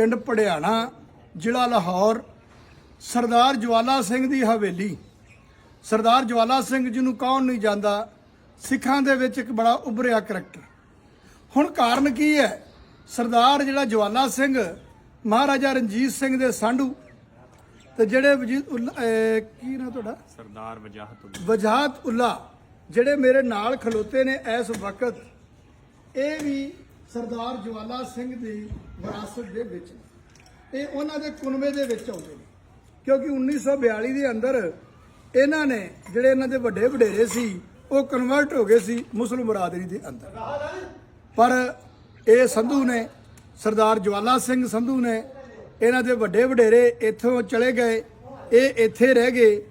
ਪਿੰਡ ਪੜਿਆਣਾ ਜ਼ਿਲ੍ਹਾ ਲਾਹੌਰ ਸਰਦਾਰ ਜਵਾਲਾ ਸਿੰਘ ਦੀ ਹਵੇਲੀ। ਸਰਦਾਰ ਜਵਾਲਾ ਸਿੰਘ ਜੀ ਨੂੰ ਕੌਣ ਨਹੀਂ ਜਾਂਦਾ ਸਿੱਖਾਂ ਦੇ ਵਿੱਚ ਇੱਕ ਬੜਾ ਉੱਭਰਿਆ ਕਰੈਕਟਰ ਹੁਣ ਕਾਰਨ ਕੀ ਹੈ? ਸਰਦਾਰ ਜਿਹੜਾ ਜਵਾਲਾ ਸਿੰਘ ਮਹਾਰਾਜਾ ਰਣਜੀਤ ਸਿੰਘ ਦੇ ਸਾਂਢੂ ਤੇ ਜਿਹੜੇ ਉੱਲਾ- ਕੀ ਨਾ ਤੁਹਾਡਾ? ਸਰਦਾਰ ਵਜਾਹਤ ਵਜਾਹਤ ਉੱਲਾ ਜਿਹੜੇ ਮੇਰੇ ਨਾਲ ਖਲੋਤੇ ਨੇ ਇਸ ਵਕਤ ਇਹ ਵੀ ਸਰਦਾਰ ਜਵਾਲਾ ਸਿੰਘ ਦੀ ਵਿਰਾਸਤ ਦੇ ਵਿੱਚ। ਇਹ ਉਹਨਾਂ ਦੇ ਕੁਨਵੇ ਦੇ ਵਿੱਚ ਆਉਂਦੇ ਨੇ। ਕਿਉਂਕਿ 1942 ਦੇ ਅੰਦਰ ਇਹਨਾਂ ਨੇ ਜਿਹੜੇ ਇਹਨਾਂ ਦੇ ਵੱਡੇ ਵਡੇਰੇ ਸੀ, ਉਹ ਕਨਵਰਟ ਹੋ ਗਏ ਸੀ ਮੁਸਲਮ ਬਰਾਦਰੀ ਦੇ ਅੰਦਰ। ਪਰ ਇਹ ਸੰਧੂ ਨੇ, ਸਰਦਾਰ ਜਵਾਲਾ ਸਿੰਘ ਸੰਧੂ ਨੇ ਇਹਨਾਂ ਦੇ ਵੱਡੇ ਵਡੇਰੇ ਇੱਥੋਂ ਚਲੇ ਗਏ, ਇਹ ਇੱਥੇ ਰਹਿ ਗਏ।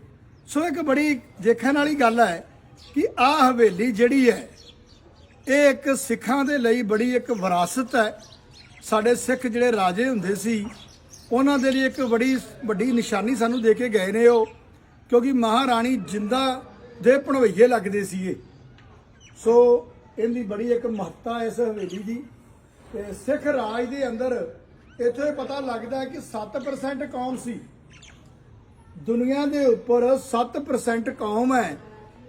ਸੋ ਇੱਕ ਬੜੀ ਦੇਖਣ ਵਾਲੀ ਗੱਲ ਹੈ ਕਿ ਆਹ ਹਵੇਲੀ ਜਿਹੜੀ ਹੈ ਇਹ ਇੱਕ ਸਿੱਖਾਂ ਦੇ ਲਈ ਬੜੀ ਇੱਕ ਵਿਰਾਸਤ ਹੈ। ਸਾਡੇ ਸਿੱਖ ਜਿਹੜੇ ਰਾਜੇ ਹੁੰਦੇ ਸੀ, ਉਹਨਾਂ ਦੇ ਲਈ ਇੱਕ ਬੜੀ, ਵੱਡੀ ਨਿਸ਼ਾਨੀ ਸਾਨੂੰ ਦੇ ਕੇ ਗਏ ਨੇ ਉਹ, ਕਿਉਂਕਿ ਮਹਾਰਾਣੀ ਜਿੰਦਾ ਦੇ ਭਣਵਈਏ ਲੱਗਦੇ ਸੀ ਇਹ ਸੋ ਇਹਦੀ ਬੜੀ ਇੱਕ ਮਹੱਤਤਾ ਇਸ ਹਵੇਲੀ ਦੀ। ਤੇ ਸਿੱਖ ਰਾਜ ਦੇ ਅੰਦਰ ਇੱਥੇ ਪਤਾ ਲੱਗਦਾ ਕਿ 7% ਕੌਮ ਸੀ। ਦੁਨੀਆ ਦੇ ਉੱਪਰ 7% ਕੌਮ ਹੈ।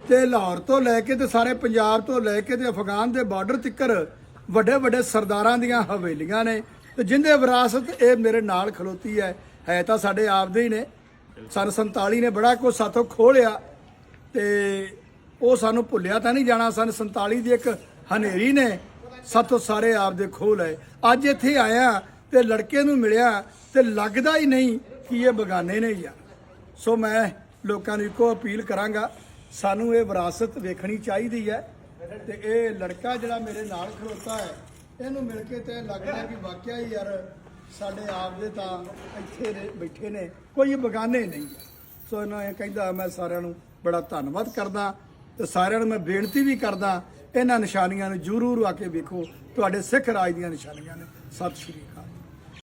ਤੇ ਲਾਹੌਰ ਤੋਂ ਲੈ ਕੇ ਤੇ ਸਾਰੇ ਪੰਜਾਬ ਤੋਂ ਲੈ ਕੇ ਤੇ ਅਫਗਾਨ ਦੇ ਬਾਰਡਰ ਤੱਕਰ ਵੱਡੇ ਵੱਡੇ ਸਰਦਾਰਾਂ ਦੀਆਂ ਹਵੇਲੀਆਂ ਨੇ ਤੇ ਜਿੰਦੇ ਵਿਰਾਸਤ ਇਹ ਮੇਰੇ ਨਾਲ ਖਲੋਤੀ ਹੈ ਹੈ ਤਾਂ ਸਾਡੇ ਆਪਦੇ ਹੀ ਨੇ। ਸਨ 47 ਨੇ ਬੜਾ ਕੁਝ ਸਾਥੋਂ ਖੋਲਿਆ ਤੇ ਉਹ ਸਾਨੂੰ ਭੁੱਲਿਆ ਤਾਂ ਨਹੀਂ ਜਾਣਾ। ਸਨ 47 ਦੀ ਇੱਕ ਹਨੇਰੀ ਨੇ ਸਾਥੋਂ ਸਾਰੇ ਆਪਦੇ ਖੋਹ ਲਏ। ਅੱਜ ਇੱਥੇ ਆਇਆ ਤੇ ਲੜਕੇ ਨੂੰ ਮਿਲਿਆ ਤੇ ਲੱਗਦਾ ਹੀ ਨਹੀਂ ਕਿ ਇਹ ਬਗਾਨੇ ਨੇ ਯਾਰ। ਸੋ ਮੈਂ ਲੋਕਾਂ ਨੂੰ ਇੱਕੋ ਅਪੀਲ ਕਰਾਂਗਾ ਸਾਨੂੰ ਇਹ ਵਿਰਾਸਤ ਵੇਖਣੀ ਚਾਹੀਦੀ ਹੈ ਤੇ ਇਹ ਲੜਕਾ ਜਿਹੜਾ ਮੇਰੇ ਨਾਲ ਖਲੋਤਾ ਹੈ, ਇਹਨੂੰ ਮਿਲ ਕੇ ਤੇ ਲੱਗਦਾ ਕਿ ਵਾਕਿਆ ਹੀ ਯਾਰ ਸਾਡੇ ਆਪ ਦੇ ਤਾਂ ਇੱਥੇ ਬੈਠੇ ਨੇ, ਕੋਈ ਬਗਾਨੇ ਨਹੀਂ। ਸੋ ਇਹਨਾਂ ਇਹ ਕਹਿੰਦਾ, ਮੈਂ ਸਾਰਿਆਂ ਨੂੰ ਬੜਾ ਧੰਨਵਾਦ ਕਰਦਾ ਤੇ ਸਾਰਿਆਂ ਨੂੰ ਮੈਂ ਬੇਨਤੀ ਵੀ ਕਰਦਾ, ਇਹਨਾਂ ਨਿਸ਼ਾਨੀਆਂ ਨੂੰ ਜ਼ਰੂਰ ਆ ਕੇ ਵੇਖੋ, ਤੁਹਾਡੇ ਸਿੱਖ ਰਾਜ ਦੀਆਂ ਨਿਸ਼ਾਨੀਆਂ ਨੇ। ਸਤਿ ਸ਼੍ਰੀ ਅਕਾਲ।